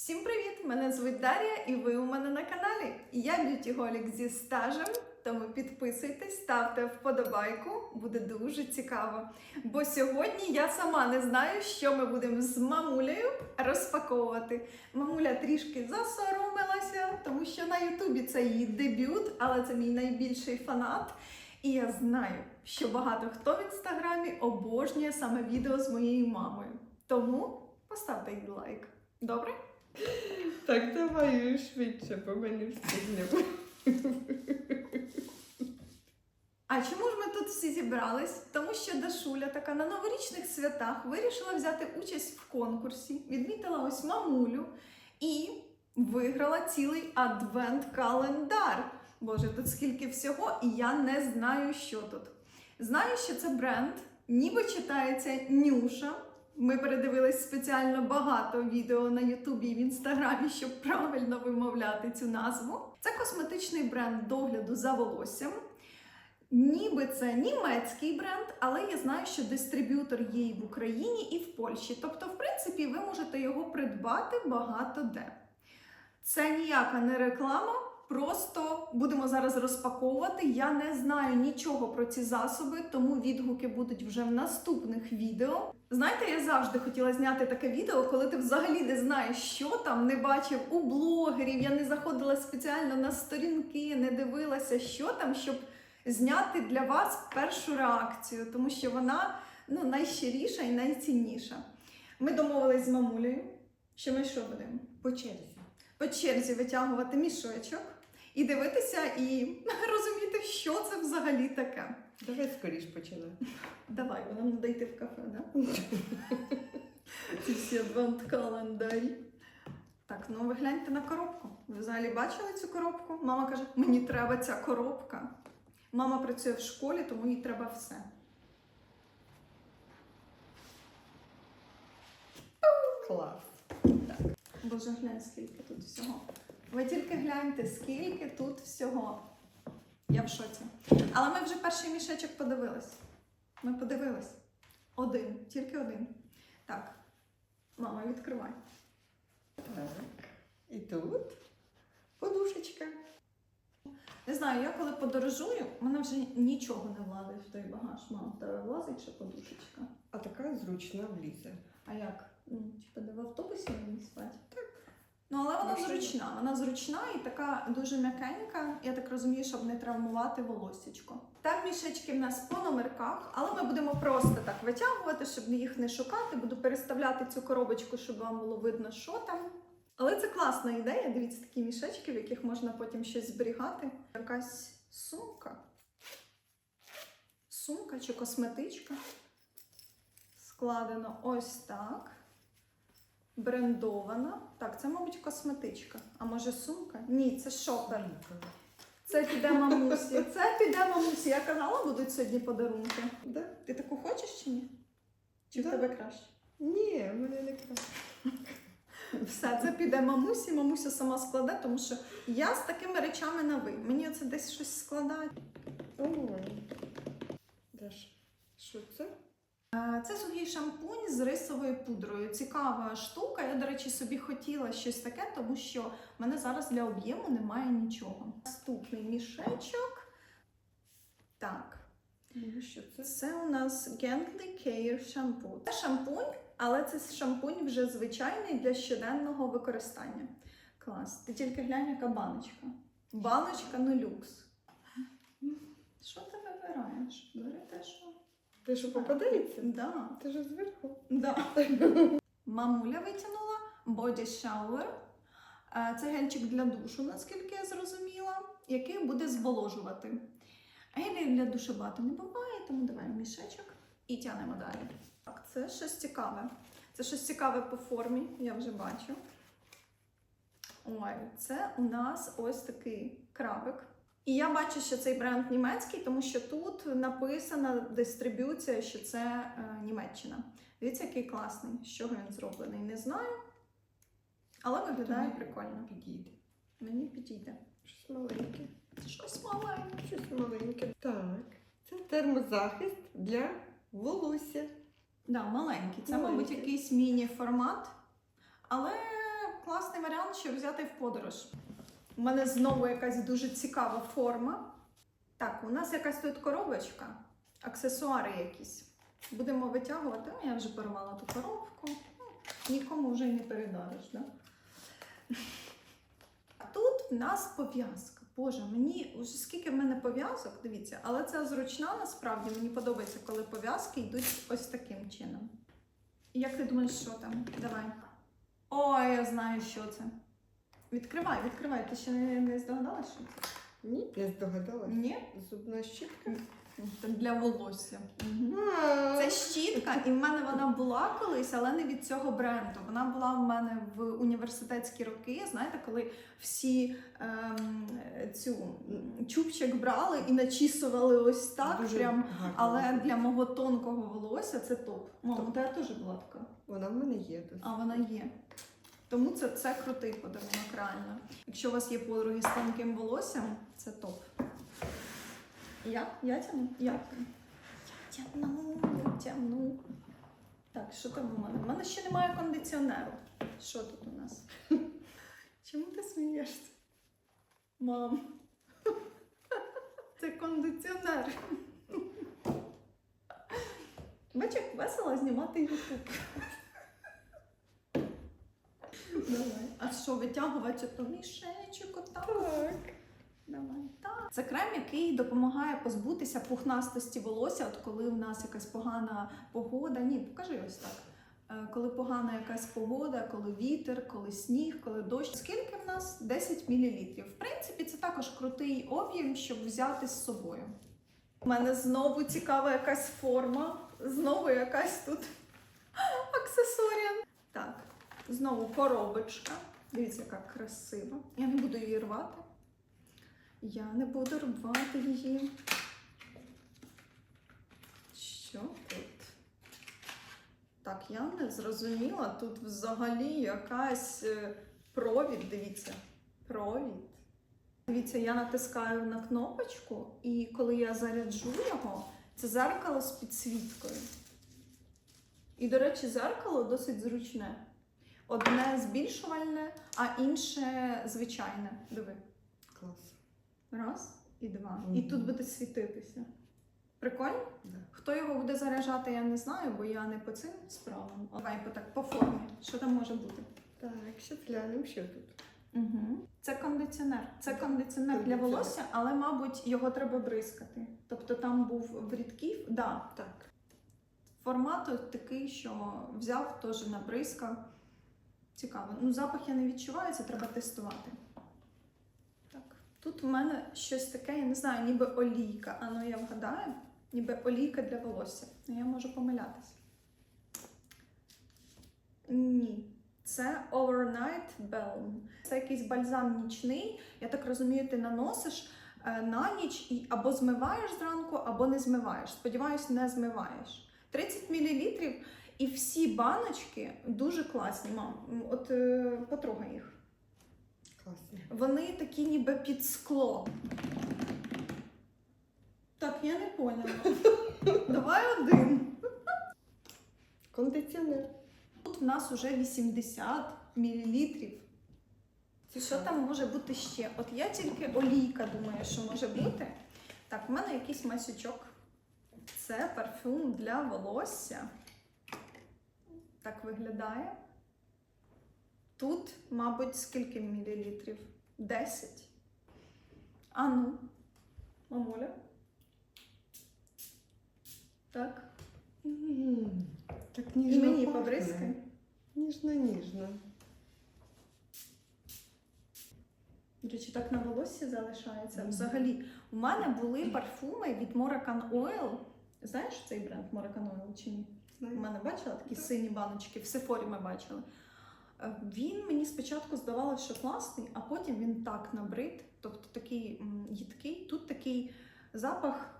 Всім привіт! Мене звуть Дар'я і ви у мене на каналі. Я б'ютіголік зі стажем, тому підписуйтесь, ставте вподобайку, буде дуже цікаво. Бо сьогодні я сама не знаю, що ми будемо з мамулею розпаковувати. Мамуля трішки засоромилася, тому що на Ютубі це її дебют, але це мій найбільший фанат. І я знаю, що багато хто в інстаграмі обожнює саме відео з моєю мамою. Тому поставте їй лайк. Добре? Так давай швидше, бо ми не встигнемо. А чому ж ми тут всі зібрались? Тому що Дашуля така на новорічних святах вирішила взяти участь в конкурсі, відмітила ось мамулю і виграла цілий адвент-календар. Боже, тут скільки всього, і я не знаю, що тут. Знаю, що це бренд, ніби читається Нюша. Ми передивились спеціально багато відео на Ютубі і в інстаграмі, щоб правильно вимовляти цю назву. Це косметичний бренд догляду за волоссям. Ніби це німецький бренд, але я знаю, що дистриб'ютор є і в Україні, і в Польщі. Тобто, в принципі, ви можете його придбати багато де. Це ніяка не реклама, просто будемо зараз розпаковувати. Я не знаю нічого про ці засоби, тому відгуки будуть вже в наступних відео. Знаєте, я завжди хотіла зняти таке відео, коли ти взагалі не знаєш, що там, не бачив у блогерів. Я не заходила спеціально на сторінки, не дивилася, що там, щоб зняти для вас першу реакцію, тому що вона ну, найщиріша і найцінніша. Ми домовились з мамулею, що ми що будемо? По черзі. По черзі витягувати мішочок і дивитися, і розуміти, що це взагалі таке. Давай скоріш починай. Давай, нам треба йти в кафе, да? Ці всі адвент календарі. Так, ну ви гляньте на коробку. Ви взагалі бачили цю коробку? Мама каже, мені треба ця коробка. Мама працює в школі, тому їй треба все. Клас. Боже, глянь, скільки тут всього. Ви тільки гляньте, скільки тут всього. Я в шоці. Але ми вже перший мішечок подивились. Ми подивились. Один, тільки один. Так, мама, відкривай. Так. І тут подушечка. Не знаю, я коли подорожую, мене вже нічого не влазить в той багаж. Мам, в тебе влазить ще подушечка. А така зручна влізе. А як? Ну, типу, де в автобусі мені спати? Так. Ну, але вона Машина. зручна. Вона зручна і така дуже м'якенька. Я так розумію, щоб не травмувати волосечко. Там мішечки в нас по номерках, але ми будемо просто так витягувати, щоб їх не шукати. Буду переставляти цю коробочку, щоб вам було видно, що там. Але це класна ідея. Дивіться, такі мішечки, в яких можна потім щось зберігати. Якась сумка. Сумка чи косметичка. Складено ось так. Брендована. Так, це, мабуть, косметичка. А може сумка? Ні, це шопер. Це піде мамусі. Це піде мамусі. Я казала, будуть сьогодні подарунки. Да? Ти таку хочеш чи ні? Чи в Да. тебе краще? Ні, в мене не краще. Все, це піде мамусі, мамуся сама складе, тому що я з такими речами на ви. Мені оце десь щось складає. Даш, що це? Е, Це сухий шампунь з рисовою пудрою. Цікава штука. Я, до речі, собі хотіла щось таке, тому що в мене зараз для об'єму немає нічого. Наступний мішечок. Так, що це? це у нас Gently Care Shampoo. Це шампунь, але це шампунь вже звичайний для щоденного використання. Клас. Ти тільки глянь, яка баночка. Баночка ну люкс. Що ти вибираєш? Бери те, що. Те, що попадається? Да. Ти ж зверху. Да. Мамуля витягнула Body Shower. Е, Це гельчик для душу, наскільки я зрозуміла, який буде зволожувати. Гелів для душу багато не буває, тому давай мішечок і тянемо далі. Так, це щось цікаве. Це щось цікаве по формі, я вже бачу. Ой, це у нас ось такий крабик. І я бачу, що цей бренд німецький, тому що тут написана дистриб'юція, що це е, Німеччина. Дивіться, який класний. З чого він зроблений, не знаю. Але виглядає прикольно. Підійде. Мені підійде. Щось маленьке. Щось маленьке. Щось маленьке. Так. Це термозахист для волосся. Да, маленький. Це, Маленький. мабуть, якийсь міні-формат. Але класний варіант, щоб взяти в подорож. У мене знову якась дуже цікава форма. Так, у нас якась тут коробочка, аксесуари якісь. Будемо витягувати. Ну, я вже порвала ту коробку. Ну, Нікому вже й не передариш, да? А тут в нас пов'язка. Боже, мені уже скільки в мене пов'язок, дивіться, але це зручна насправді. Мені подобається, коли пов'язки йдуть ось таким чином. Як ти думаєш, що там? Давай. Ой, я знаю, що це. Відкривай, відкривай. Ти ще не, не здогадалась, що це? Ні, я здогадалась. Ні? Зубна щітка. Це для волосся. Це щітка, і в мене вона була колись, але не від цього бренду. Вона була в мене в університетські роки. Знаєте, коли всі ем, цю чубчик брали і начісували ось так. дуже прям. гарно. Але для мого тонкого волосся це топ. Мама, у тебе теж була така. Вона в мене є тут. А вона є. Тому це, це крутий подарунок, реально. Якщо у вас є подруги з тонким волоссям, це топ. Я? Я тяну? Я. Тяну, я тяну. Так, що там у мене? У мене ще немає кондиціонеру. Що тут у нас? Чому ти смієшся? Мам. Це кондиціонер. Бач, як весело знімати ютуб. Давай. А що, витягувати то мішечок отак? Так. Давай. Так. Це крем, який допомагає позбутися пухнастості волосся, от коли в нас якась погана погода. Ні, покажи ось так. Е, Коли погана якась погода, коли вітер, коли сніг, коли дощ. Скільки в нас? 10 мл. В принципі, це також крутий об'єм, щоб взяти з собою. У мене знову цікава якась форма, знову якась тут аксесорія. Так, знову коробочка. Дивіться, яка красива. Я не буду її рвати. Я не буду рвати її. Що тут? Так, я не зрозуміла. Тут взагалі якась е, провід, дивіться. Провід. Дивіться, я натискаю на кнопочку, і коли я заряджу його, це зеркало з підсвіткою. І, до речі, зеркало досить зручне. Одне збільшувальне, а інше звичайне. Диви. Клас. Раз і два. Мгм. І тут буде світитися. Прикольно? Да. Хто його буде заряджати, я не знаю, бо я не по цим справам. Давай по так по формі. Що там може бути? Так, ще глянемо, що тут. Угу. Це кондиціонер. Це кондиціонер для волосся, але, мабуть, його треба бризкати. Тобто там був брідків. Да, Так. формат такий, що взяв, теж набризкав. Цікаво. Ну, запах я не відчуваю, це треба тестувати. Так. Тут в мене щось таке, я не знаю, ніби олійка. А ну я вгадаю, ніби олійка для волосся. Ну, Я можу помилятися. Ні. Це Overnight Balm. Це якийсь бальзам нічний. Я так розумію, ти наносиш е, на ніч і або змиваєш зранку, або не змиваєш. Сподіваюсь, не змиваєш. 30 мл і всі баночки дуже класні. Мам, от е, потрогай їх. Класно. Вони такі ніби під скло. Так, я не поняла. Давай один. Кондиціонер. Тут в нас уже 80 мл. Що там може бути ще? От я тільки олійка думаю, що може бути. Так, в мене якийсь масючок. Це парфюм для волосся. Так виглядає. Тут, мабуть, скільки мілілітрів? 10. А ну, мамуля. Так. М, Так І ніжно мені пахне. побризкай. Ніжно-ніжно. До речі, так на волоссі залишається. Взагалі, у мене були парфуми від Moroccan Oil. Знаєш цей бренд Moroccan Oil чи ні? У мене бачила такі Так. сині баночки, в Сефорі ми бачили. Е, Він мені спочатку здавалося, що класний, а потім він так набрид, тобто такий їдкий. Тут такий запах,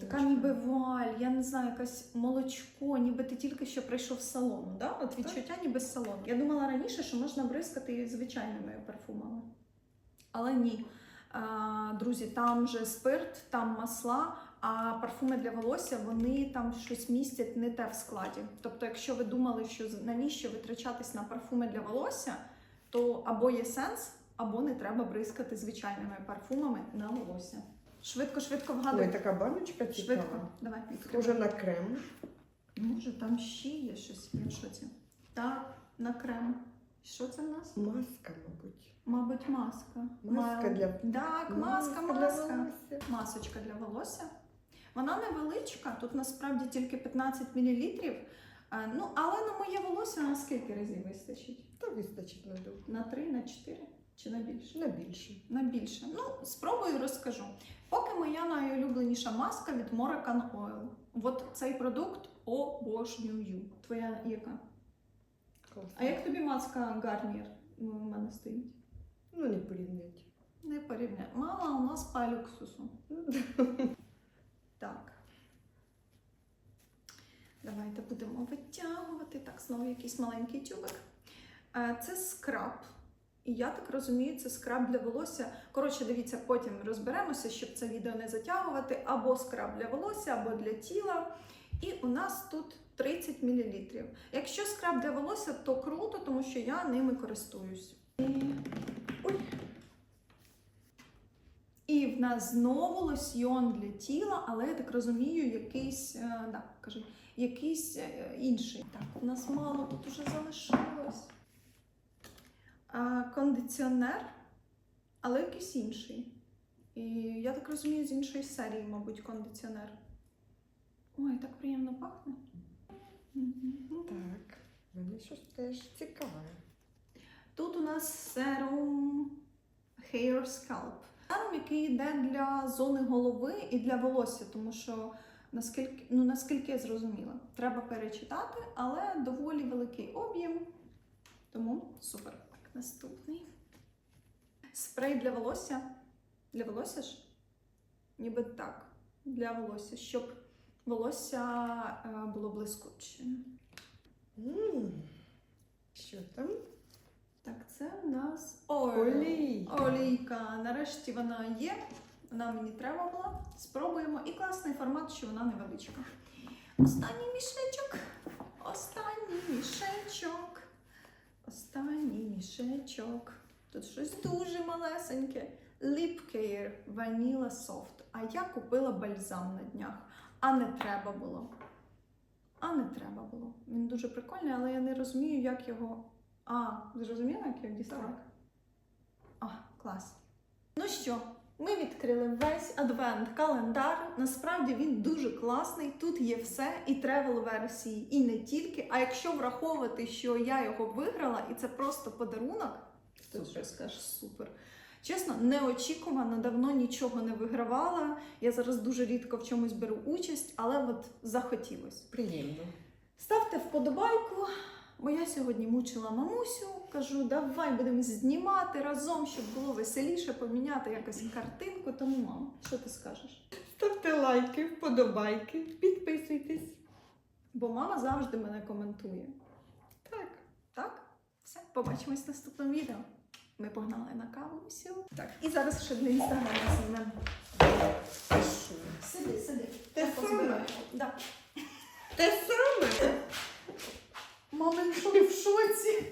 така ніби вуаль, я не знаю, якась молочко, ніби ти тільки що прийшов з салону. Да? От відчуття ніби з салону. Я думала раніше, що можна бризкати звичайними парфумами. Але ні. А, друзі, там же спирт, там масла, А парфуми для волосся вони там щось містять не те в складі. Тобто, якщо ви думали, що навіщо витрачатись на парфуми для волосся, то або є сенс, або не треба бризкати звичайними парфумами на волосся. Швидко, швидко Ой, вгадуй. така баночка Швидко. Давай, відкривай. Схоже на крем. Може, там ще є щось. Я в шоці. Так, на крем. Що це в нас? Маска, мабуть. Мабуть, маска. Маска Ма- для Так, маска, для маска. волосся. Масочка для волосся. Вона невеличка, тут насправді тільки 15 мл. Ну, але на моє волосся на скільки разів вистачить? Та вистачить на дух. На 3, на 4 чи на більше? На більше. На більше. Ну, спробую розкажу. Поки моя найулюбленіша маска від Moroccan Oil. От цей продукт обожнюю. Твоя яка? Класно. А як тобі маска Garnier у мене стоїть? Ну, не порівняти. Не порівняй. Мама у нас по люксусу. Так. Давайте будемо витягувати. Так, знову якийсь маленький тюбик. Е, Це скраб. І я так розумію, це скраб для волосся. Коротше, дивіться, потім розберемося, щоб це відео не затягувати. Або скраб для волосся, або для тіла. І у нас тут 30 мл. Якщо скраб для волосся, то круто, тому що я ними користуюсь. І... Ой. І в нас знову лосьйон для тіла, але я так розумію, якийсь, е, да, кажи, якийсь е, інший. Так, у нас мало тут уже залишилось. А, кондиціонер, але якийсь інший. І я так розумію, з іншої серії, мабуть, кондиціонер. Ой, так приємно пахне. Так, мене щось теж цікаве. Тут у нас серум Hair Scalp. Серум, який йде для зони голови і для волосся, тому що наскільки, ну, наскільки я зрозуміла, треба перечитати, але доволі великий об'єм. Тому супер. Так, наступний. Спрей для волосся. Для волосся ж? Ніби так. Для волосся, щоб волосся е, було блискучим. М, Що там? Це у нас Oil. Олій. Олійка. Нарешті вона є. Вона мені треба була. Спробуємо. І класний формат, що вона невеличка. Останній мішечок. Останній мішечок. Останній мішечок. Тут щось дуже малесеньке. Lip Care Vanilla Soft. А я купила бальзам на днях. А не треба було. А не треба було. Він дуже прикольний, але я не розумію, як його. А, зрозуміла, як дістати? Так. А, клас. Ну що, ми відкрили весь адвент-календар. Насправді він дуже класний. Тут є все, і тревел-версії, і не тільки. А якщо враховувати, що я його виграла, і це просто подарунок, то що скажеш супер. Чесно, неочікувано, давно нічого не вигравала. Я зараз дуже рідко в чомусь беру участь, але от захотілось. Приємно. Ставте вподобайку. Бо я сьогодні мучила мамусю. Кажу, давай будемо знімати разом, щоб було веселіше, поміняти якось картинку. Тому, мам, що ти скажеш? Ставте лайки, вподобайки, підписуйтесь. Бо мама завжди мене коментує. Так. Так? Все, побачимось в наступному відео. Ми погнали на каву всю. Так, і зараз ще для інстаграму знімемо. Сиди, сиди. Те саме? Да. Те саме. Мама, що в шоці?